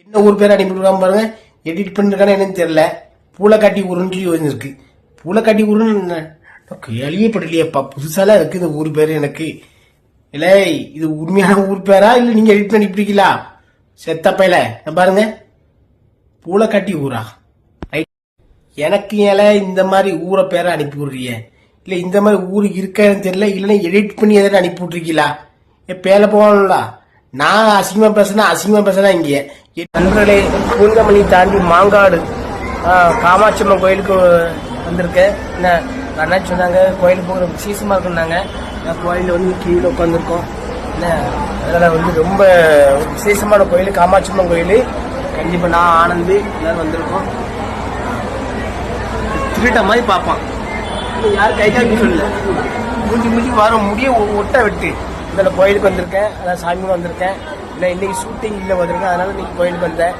என்ன ஊர் பேர் அனுப்பிவிடுவாங்க பாருங்க. எடிட் பண்ணிருக்கானே என்னன்னு தெரியல. பூளைக்காட்டி ஊருன்னு சொல்லி வந்துருக்கு பூளைக்காட்டி ஊருன்னு கேள்விப்படலையேப்பா புதுசாலாம் இருக்கு இந்த ஊர் பேர் எனக்கு. இல்லை இது உண்மையான ஊர் பேரா இல்லை நீங்கள் எடிட் பண்ணி பிடிக்கலா? செத்தப்பையில நான் பாருங்க. பூளைக்காட்டி ஊரா? ரைட் எனக்கு ஏல இந்த மாதிரி ஊரை பேரை அனுப்பி விடுறீங்க இல்லை இந்த மாதிரி ஊர் இருக்கான்னு தெரியல. இல்லைன்னா எடிட் பண்ணி எதாவது அனுப்பி விட்ருக்கீங்களா என் பேல போகணும்ல நான் அசிங்கமாக பேசுனா அசிங்கமாக பேசுனா இங்கே. நண்பர்களே பூந்தமல்லி தாண்டி மாங்காடு காமாட்சியம்மன் காமாட்சி அம்மன் கோயிலுக்கு வந்திருக்கேன். என்ன அண்ணா சொன்னாங்க கோயிலுக்கு போகிற விசேஷமா இருக்குன்னாங்க. நான் கோயிலில் வந்து கீழே உட்காந்துருக்கோம் என்ன அதில் வந்து ரொம்ப விசேஷமான கோயில் காமாட்சி அம்மன் கோயில். கண்டிப்பாக நான் ஆனந்து எல்லாரும் வந்திருக்கோம். திருட்ட மாதிரி பார்ப்பான். யார் யாரும் கை காட்டி சொல்லல மூஞ்சி மூஞ்சி வர முடிய ஒட்டை ஒட்ட விட்டு. இதில் கோயிலுக்கு வந்திருக்கேன். அதான் சாமி வந்திருக்கேன். இல்லை இன்னைக்கு ஷூட்டிங் இல்லை வந்திருக்கேன் அதனால இன்னைக்கு கோயிலுக்கு வந்தேன்.